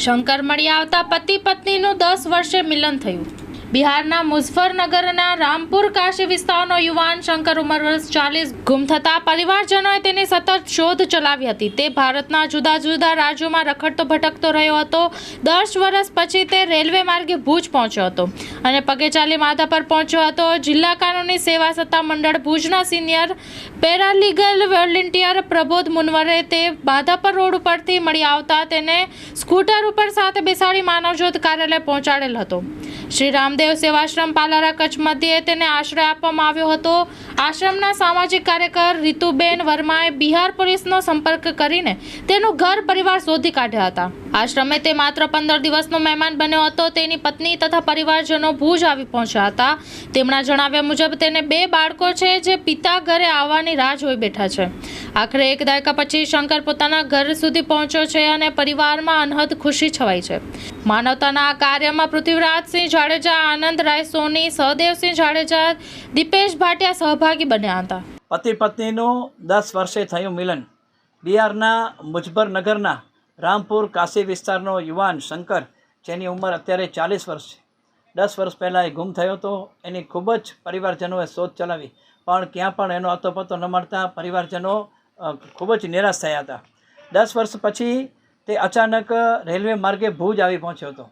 શંકર મળી આવતા પતિ પત્નીનું દસ વર્ષે મિલન થયું. બિહારના મુઝફરનગરના રામપુર કાશી વિસ્તારનો યુવાન શંકર ઉંમર વર્ષ ચાલીસ ગુમ થતા પરિવારજનોએ તેની સતત શોધ ચલાવી હતી. તે ભારતના જુદા જુદા રાજ્યોમાં રખડતો ભટકતો રહ્યો હતો. દસ વર્ષ પછી તે રેલવે માર્ગે ભુજ પહોંચ્યો હતો અને પગે ચાલી માધા પર પહોંચ્યો હતો. જિલ્લા કાનૂની સેવા સત્તા મંડળ ભુજના સિનિયર પેરાલીગલ વોલેન્ટિયર પ્રબોધ મુનવરે તે માધાપર રોડ ઉપરથી મળી આવતા તેને સ્કૂટર ઉપર સાથે બેસાડી માનવજ્યોત કાર્યાલય પહોંચાડેલ હતો. શ્રી રામદેવ સેવાશ્રમ પાલારા કચ્છ મધ્યે તેને આશ્રય આપવામાં આવ્યો હતો. આશ્રમના સામાજિક કાર્યકર રીતુબેન વર્માએ બિહાર પોલીસનો સંપર્ક કરીને તેનું ઘર પરિવાર શોધી કાઢ્યા હતા. આશ્રમે તે માત્ર પંદર દિવસનો મહેમાન બન્યો હતો, તેની પત્ની તથા પરિવારજનો ભુજ આવી પહોંચ્યા હતા. તેમના જણાવ્યા મુજબ, તેને બે બાળકો છે જે પિતા ઘરે આવવાની રાહ જોઈ બેઠા છે. આખરે એક દાયકા પછી શંકર પોતાના ઘર સુધી પહોંચ્યો છે અને પરિવારમાં અનહદ ખુશી છવાઈ છે. માનવતાના આ કાર્યમાં પૃથ્વીરાજસિંહ જાડેજા, આનંદ રાય, સોની સહદેવસિંહ જાડેજા, દીપેશ ભાટિયા સહભાગી બન્યા હતા. પતિ પત્નીનું દસ વર્ષે થયું મિલન. બિહારના મુજફરનગરના રામપુર કાશી વિસ્તારનો યુવાન શંકર, જેની ઉંમર અત્યારે ચાલીસ વર્ષ છે. દસ વર્ષ પહેલાં એ ગુમ થયો હતો. એની ખૂબ જ પરિવારજનોએ શોધ ચલાવી. પણ ક્યાં પણ એનો અતોપતો ન મળતા પરિવારજનો ખૂબ જ નિરાશ થયા હતા. દસ વર્ષ પછી તે અચાનક રેલવે માર્ગે ભુજ આવી પહોંચ્યો હતો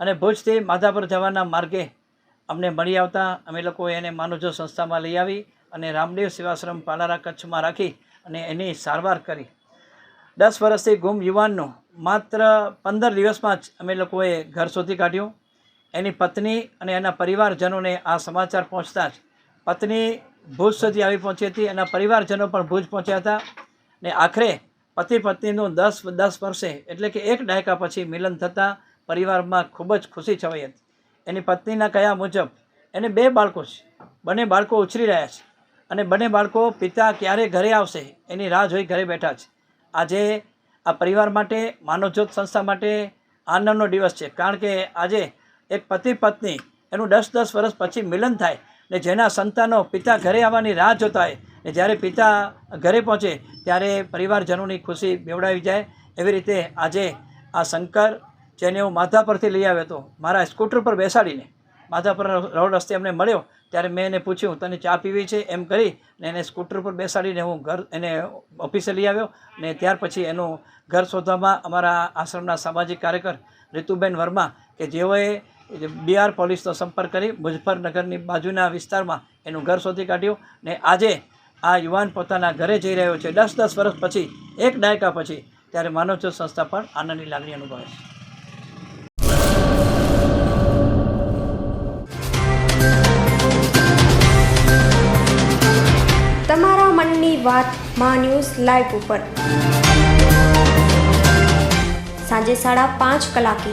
અને ભુજથી માધાપર જવાના માર્ગે અમને મળી આવતા અમે લોકોએ એને માનવજો સંસ્થામાં લઈ આવી અને રામદેવ સેવાશ્રમ પાલારા કચ્છમાં રાખી અને એની સારવાર કરી. દસ વર્ષથી ગુમ યુવાનનું માત્ર પંદર દિવસમાં જ અમે લોકોએ ઘર શોધી કાઢ્યું. એની પત્ની અને એના પરિવારજનોને આ સમાચાર પહોંચતા જ પત્ની ભુજ સુધી આવી પહોંચી હતી એના પરિવારજનો પણ ભુજ પહોંચ્યા હતા. ને આખરે પતિ પત્નીનું દસ દસ વર્ષે એટલે કે એક દાયકા પછી મિલન થતાં પરિવારમાં ખૂબ જ ખુશી છવાઈ હતી. એની પત્નીના કયા મુજબ, એને બે બાળકો છે. બંને બાળકો ઉછરી રહ્યા છે. અને બંને બાળકો પિતા ક્યારે ઘરે આવશે એની રાહ જોઈ ઘરે બેઠા છે. આજે આ પરિવાર માટે, માનવજ્યોત સંસ્થા માટે આનંદનો દિવસ છે. કારણ કે આજે એક પતિ પત્ની, એનું દસ દસ વર્ષ પછી મિલન થાય ને જેના સંતાનો પિતા ઘરે આવવાની રાહ જોતા હોય, ને જ્યારે પિતા ઘરે પહોંચે, ત્યારે પરિવારજનોની ખુશી બેવડાવી જાય. એવી રીતે આજે આ શંકર જેને હું માથા પરથી લઈ આવ્યો હતો, મારા સ્કૂટર પર બેસાડીને માથા પર રોડ રસ્તે અમને મળ્યો. ત્યારે મેં એને પૂછ્યું, તને ચા પીવી છે? એમ કરી ને એને સ્કૂટર પર બેસાડીને હું ઘર એને ઓફિસે લઈ આવ્યો. ને ત્યાર પછી એનું ઘર શોધવામાં અમારા આશ્રમના સામાજિક કાર્યકર રીતુબેન વર્મા કે જેઓએ બિહાર પોલીસનો સંપર્ક કરી મુઝફ્ફરનગરની બાજુના વિસ્તારમાં એનું ઘર શોધી કાઢ્યું ને આજે આ યુવાન પોતાના ઘરે જઈ રહ્યો છે. દસ દસ વર્ષ પછી, એક દાયકા પછી ત્યારે માનવજ્યોત સંસ્થા પણ આનંદની લાગણી અનુભવે છે. તમારા મનની વાત મા ન્યૂઝ લાઈવ ઉપર. સાંજે સાડા પાંચ કલાકે